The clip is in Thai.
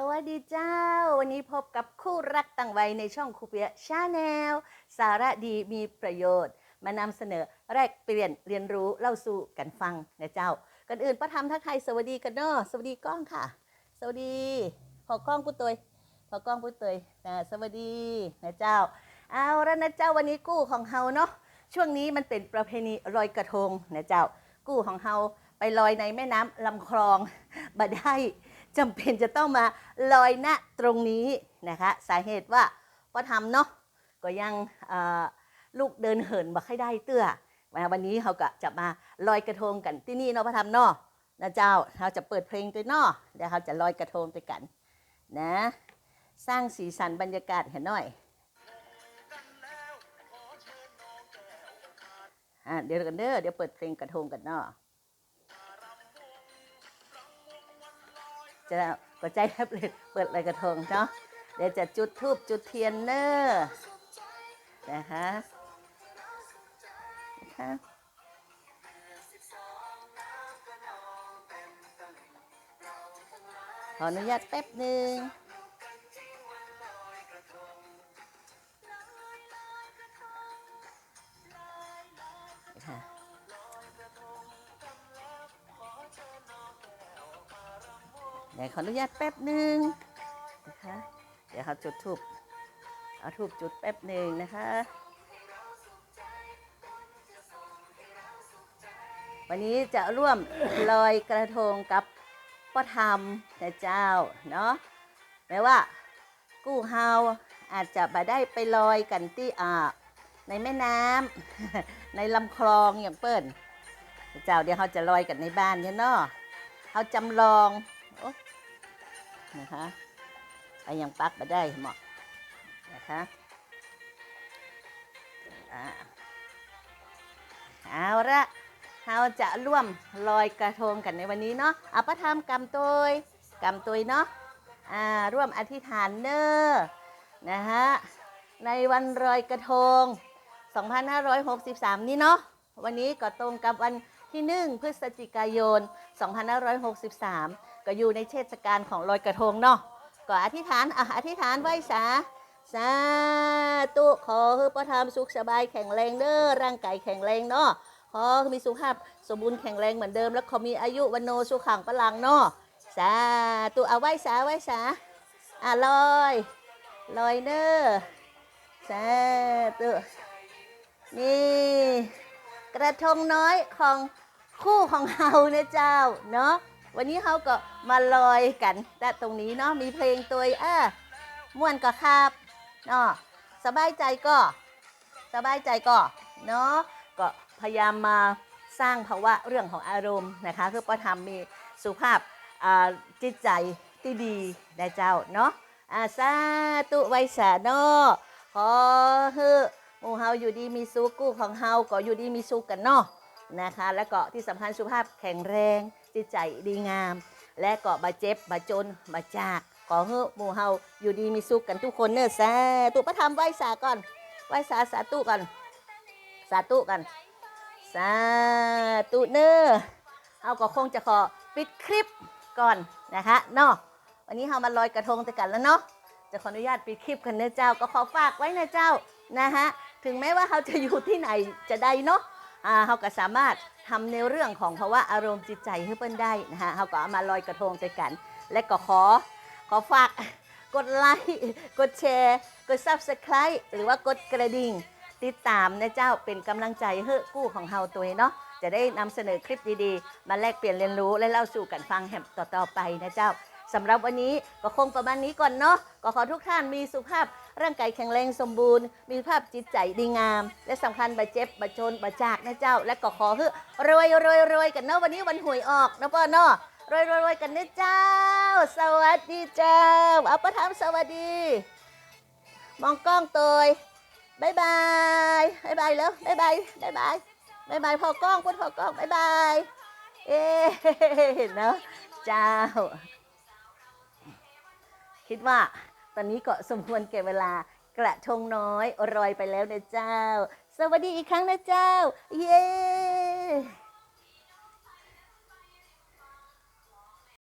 สวัสดีเจ้า วันนี้พบกับคู่รักต่างวัยในช่องคูเปียชาแนลสาระดีมีประโยชน์ มานำเสนอแลกเปลี่ยนเรียนรู้เล่าสู่กันฟังนะเจ้าก่อนอื่นประทำทักทายสวัสดีกันเนาะสวัสดีกล้องค่ะ สวัสดีพอกล้องปุ้ตยพอกล้องปุ้ตยนะสวัสดีนะเจ้า เอาแล้วนะเจ้าวันนี้กู้ของเฮาเนาะช่วงนี้มันเป็นประเพณีลอยกระทงนะเจ้า กู้ของเฮาไปลอยในแม่น้ำลำคลองบ่ได้ จำเป็นจะต้องมาลอยณตรงนี้นะคะ สาเหตุว่าพ่อทำเนาะก็ยังลูกเดินเหินบ่ค่อยได้เตื้อมาวันนี้เขาก็จะมาลอยกระทงกันที่นี่เนาะพ่อทำเนาะนะเจ้าเราจะเปิดเพลงตัวเนาะเดี๋ยวเราจะลอยกระทงไปกัน นะ สร้างสีสันบรรยากาศเห็นหน่อยอะเดี๋ยวกันเด้อเดี๋ยวเปิดเพลงกระทงกันเนาะ จะก็ใจแทบเลยเปิดอะไรกระทงเนาะเดี๋ยวจะจุดธูปจุดเทียนเนอร์นะคะนะคะขออนุญาตแป๊บหนึ่งค่ะ เดี๋ยวขออนุญาตแป๊บหนึ่งนะคะ เดี๋ยวเขาจุดทูบเอาทูบจุดแป๊บหนึ่งนะคะ วันนี้จะร่วมลอยกระทงกับพ่อธรรมนะเจ้าเนาะแม้ว่ากู้เฮาอาจจะมาได้ไปลอยกันที่อ่าในแม่น้ำในลำคลองอย่างเปิ้นเจ้าเดี๋ยวเขาจะลอยกันในบ้านเนี่ยเนาะเขาจำลองโอ นะคะไปยังปักมาได้เหมาะนะคะอ่าเอาละเราจะร่วมลอยกระทงกันในวันนี้เนาะอาประทามกำตุยกำตุยเนาะอ่าร่วมอธิษฐานเนอนะฮะในวันลอยกระทง 2563 นี้เนาะวันนี้ก็ตรงกับวันที่ 1 พฤศจิกายน 2563 ก็อยู่ในเทศกาลของลอยกระทงเนาะก็อธิษฐานอะอธิษฐานไว้สาสาตุขอให้พ่อทำสุขสบายแข็งแรงเด้อร่างกายแข็งแรงเนาะขอมีสุขภาพสมบูรณ์แข็งแรงเหมือนเดิม แล้วขอมีอายุวันโนสุขังพลังเนาะสาตุเอาไว้สาไว้สาอะลอยลอยเด้อสาตุนี่กระทงน้อยของคู่ของเฮาเนี่ยเจ้าเนาะ วันนี้เขาก็มาลอยกันแต่ตรงนี้เนาะมีเพลงตัวอะม่วนก็ครับเนาะสบายใจก็สบายใจก็เนาะก็พยายามมาสร้างภาวะเรื่องของอารมณ์นะคะ คือประทำมีสุภาพจิตใจที่ดีนะเจ้าเนาะอาสาตุไวสาเนาะขอให้หมู่เฮาอยู่ดีมีสุขกู้ของเฮาก็อยู่ดีมีสุขกันเนาะนะคะ แล้วก็ที่สำคัญสุภาพแข็งแรง จิตใจดีงาม และก็บาเจ็บบาจนบาจากขอให้หมู่เฮาอยู่ดีมีสุขกันทุกคนเนอะสาธุพระธรรมไหว้สาก่อนไหว้สาสาธุกันสาธุกันสาธุเนอเอาก็คงจะขอปิดคลิปก่อนนะคะเนาะวันนี้เฮามาลอยกระทงแต่กันแล้วเนาะจะขออนุญาตปิดคลิปกันเนอะเจ้าก็ขอฝากไว้นะเจ้านะฮะถึงแม้ว่าเขาจะอยู่ที่ไหนจะได้เนาะ เขาก็สามารถทำในเรื่องของภาวะอารมณ์จิตใจให้เปิ้นได้นะฮะเขาก็เอามาลอยกระทงใจกัน และก็ขอขอฝากกดไลค์กดแชร์กด subscribe หรือว่ากดกระดิ่งติดตามนะเจ้าเป็นกำลังใจให้กู้ของเฮาตัวเนาะจะได้นำเสนอคลิปดีๆ มาแลกเปลี่ยนเรียนรู้และเล่าสู่กันฟังแหมต่อๆไปนะเจ้าสำหรับวันนี้ก็คงประมาณนี้ก่อนเนาะก็ขอทุกท่านมีสุขภาพ ร่างกายแข็งแรงสมบูรณ์ มีภาพจิตใจดีงาม และสำคัญบาเจ็บบาจนบาจากนะเจ้า และก็ขอให้รวยรวยรวยกันเนาะวันนี้วันหวยออกนะพ่อเนาะรวยรวยรวยกันนะเจ้า สวัสดีเจ้าเอาประทามสวัสดี มองกล้องตัวบายบายบายบายแล้วบายบายบายบายบายบายพอกล้องพูดพอกล้องบายบายเอ๊เนาะเจ้า คิดว่า ตอนนี้ก็สมควรเก็บเวลากระทงน้อยอร่อยไปแล้วนะเจ้า สวัสดีอีกครั้งนะเจ้า เย้